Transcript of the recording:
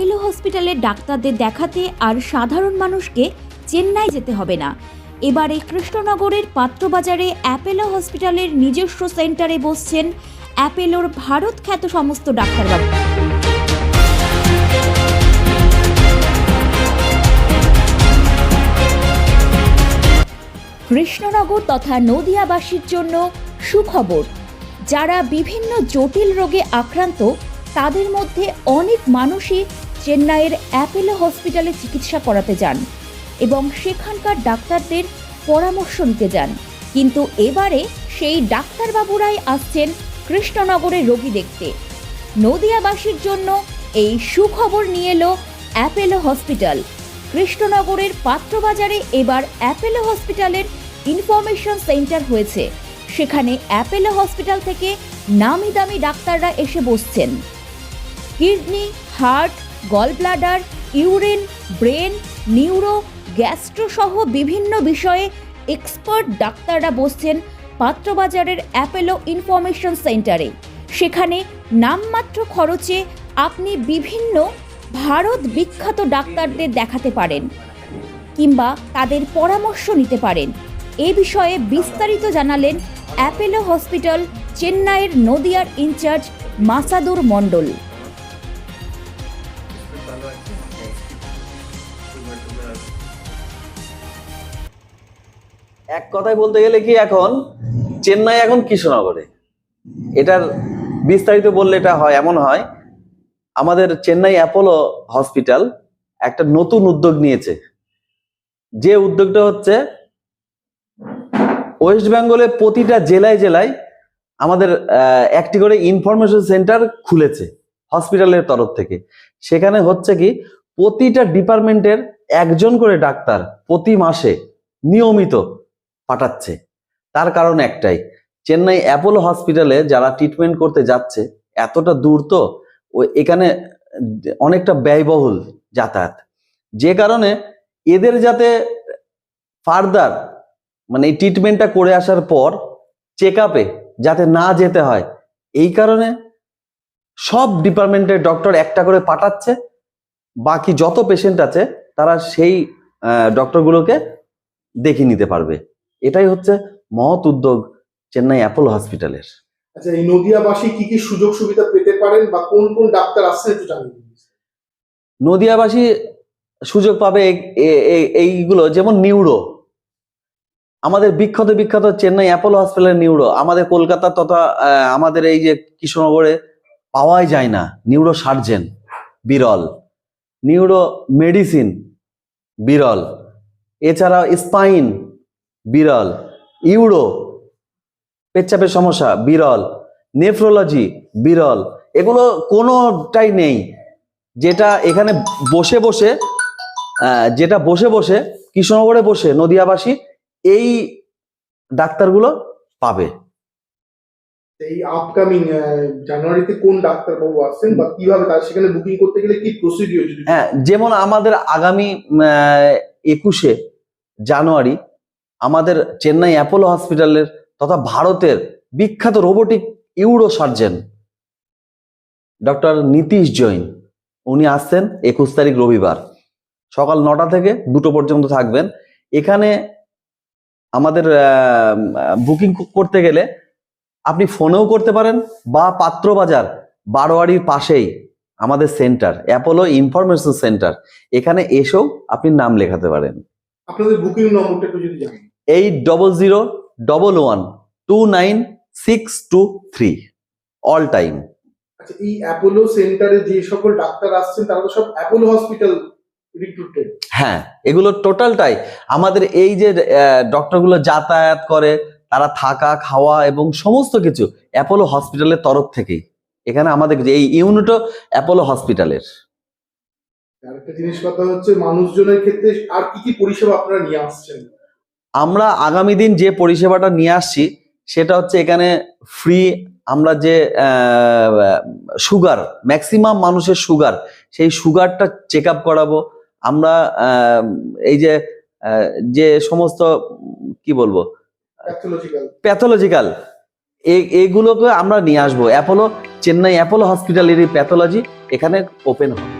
Apollo হসপিটালের ডাক্তারদের দেখাতে আর সাধারণ মানুষকে চেন্নাই যেতে হবে না। এবারে কৃষ্ণনগরের পাত্রবাজারে অ্যাপেলো হসপিটালের নিজস্ব সেন্টারে বসছেন অ্যাপেলোর ভারত খ্যাত সমস্ত ডাক্তারবাবু। কৃষ্ণনগর তথা নদিয়াবাসীর জন্য সুখবর, যারা বিভিন্ন জটিল রোগে আক্রান্ত, তাদের মধ্যে অনেক মানুষই চেন্নাইয়ের অ্যাপেলো হসপিটালে চিকিৎসা করাতে যান এবং সেখানকার ডাক্তারদের পরামর্শ নিতে যান। কিন্তু এবারে সেই ডাক্তারবাবুরাই আসছেন কৃষ্ণনগরে রোগী দেখতে। নদিয়াবাসীর জন্য এই সুখবর নিয়ে এলো অ্যাপেলো হসপিটাল। কৃষ্ণনগরের পাত্রবাজারে এবার অ্যাপেলো হসপিটালের ইনফরমেশন সেন্টার হয়েছে। সেখানে অ্যাপেলো হসপিটাল থেকে নামি দামি ডাক্তাররা এসে বসছেন। Kidney, heart gallbladder urine brain neuro গ্যাস্ট্রোসহ বিভিন্ন বিষয়ে এক্সপার্ট ডাক্তাররা বসছেন পাত্রবাজারের অ্যাপেলো ইনফরমেশন সেন্টারে সেখানে নামমাত্র খরচে আপনি বিভিন্ন ভারত বিখ্যাত ডাক্তারদের দেখাতে পারেন কিংবা তাদের পরামর্শ নিতে পারেন। এ বিষয়ে বিস্তারিত জানালেন অ্যাপেলো হসপিটাল চেন্নাইয়ের নদিয়ার ইনচার্জ মাসাদুর মণ্ডল। এক কথায় বলতে গেলে কি এখন চেন্নাই এখন কৃষ্ণনগরে? এটার বিস্তারিত বললে এটা হয়, এমন হয়, আমাদের চেন্নাই অ্যাপোলো হসপিটাল একটা নতুন উদ্যোগ নিয়েছে। যে উদ্যোগটা হচ্ছে ওয়েস্ট বেঙ্গলে প্রতিটা জেলায় জেলায় আমাদের একটি করে ইনফরমেশন সেন্টার খুলেছে হসপিটালের তরফ থেকে। সেখানে হচ্ছে কি প্রতিটা ডিপার্টমেন্টের একজন করে ডাক্তার প্রতি মাসে নিয়মিত পাঠাচ্ছে। তার কারণ একটাই, চেন্নাই অ্যাপোলো হসপিটালে যারা ট্রিটমেন্ট করতে যাচ্ছে, এতটা দূর তো, ও এখানে অনেকটা ব্যয়বহুল যাতায়াত। যে কারণে এদের যাতে ফার্দার মানে এই ট্রিটমেন্টটা করে আসার পর চেক আপে যাতে না যেতে হয়, এই কারণে সব ডিপার্টমেন্টের ডক্টর একটা করে পাঠাচ্ছে, বাকি যত পেশেন্ট আছে, তারা সেই ডক্টরগুলোকে দেখে নিতে পারবে। এটাই হচ্ছে মহৎ উদ্যোগ চেন্নাই অ্যাপোলো হসপিটালের। আচ্ছা এই নদিয়াবাসী কি কি সুযোগ সুবিধা পেতে পারেন বা কোন কোন ডাক্তার আসছেন একটু জানিয়ে দিন। নদিয়াবাসী সুযোগ পাবে এই- এই- এই- এইগুলো যেমন নিউরো। আমাদের বিখ্যাত বিখ্যাত চেন্নাই অ্যাপোলো হসপিটালের নিউরো। আমাদের কলকাতা তথা আমাদের এই যে কৃষ্ণনগরে পাওয়াই যায় না। নিউরো সার্জেন বিরল। নিউরো মেডিসিন বিরল। এছাড়া স্পাইন বিরল। ইউরো পেচ্ছাপের সমস্যা বিরল। নেফ্রোলজি বিরল। এগুলো কোনোটাই নেই। যেটা এখানে বসে বসে যেটা বসে বসে কৃষ্ণনগরে বসে নদিয়াবাসী এই ডাক্তারগুলো পাবে। এই আপকামিং জানুয়ারিতে কোন ডাক্তারবাবু আসছেন বা কীভাবে তার সেখানে বুকিং করতে গেলে কি প্রসিডিওর হ্যাঁ যেমন আমাদের আগামী একুশে জানুয়ারি আমাদের চেন্নাই অ্যাপোলো হসপিটালের তথা ভারতের বিখ্যাত robotic uro surgeon doctor Nitish Jain. উনি আসছেন একুশ তারিখ রবিবার। সকাল নটা থেকে দুটো পর্যন্ত থাকবেন। এখানে আমাদের বুকিং করতে গেলে আপনি ফোনেও করতে পারেন বা পাত্রবাজার বারোয়ারির পাশেই আমাদের সেন্টার, অ্যাপোলো ইনফরমেশন সেন্টার। এখানে এসেও আপনি নাম লেখাতে পারেন। আপনাদের বুকিং নম্বরটা একটু যদি জানেন। Eight double zero double one two nine six two three all time এই অ্যাপোলো সেন্টারে যে সকল ডাক্তার আসছেন তারা তো সব অ্যাপোলো হসপিটাল রিক্রুটেড হ্যাঁ এগুলো টোটালটাই আমাদের এই যে ডক্টরগুলো যাতায়াত করে তারা থাকা খাওয়া এবং সমস্ত কিছু অ্যাপোলো হসপিটালের তরফ থেকেই। এখানে আমাদের এই ইউনিটও অ্যাপোলো হসপিটালের আরেকটা জিনিস কথা হচ্ছে মানুষজনের ক্ষেত্রে আর কি কি পরিষেবা আপনারা নিয়ে আসছেন? আমরা আগামী দিন যে পরিষেবাটা নিয়ে আসছি সেটা হচ্ছে এখানে ফ্রি আমরা যে সুগার ম্যাক্সিমাম মানুষের সুগার সেই সুগারটা চেক আপ করাবো। আমরা এই যে যে সমস্ত কি বলব? প্যাথোলজিক্যাল এইগুলোকে আমরা নিয়ে আসব। অ্যাপোলো চেন্নাই অ্যাপোলো হসপিটালেরই প্যাথোলজি এখানে ওপেন হবে।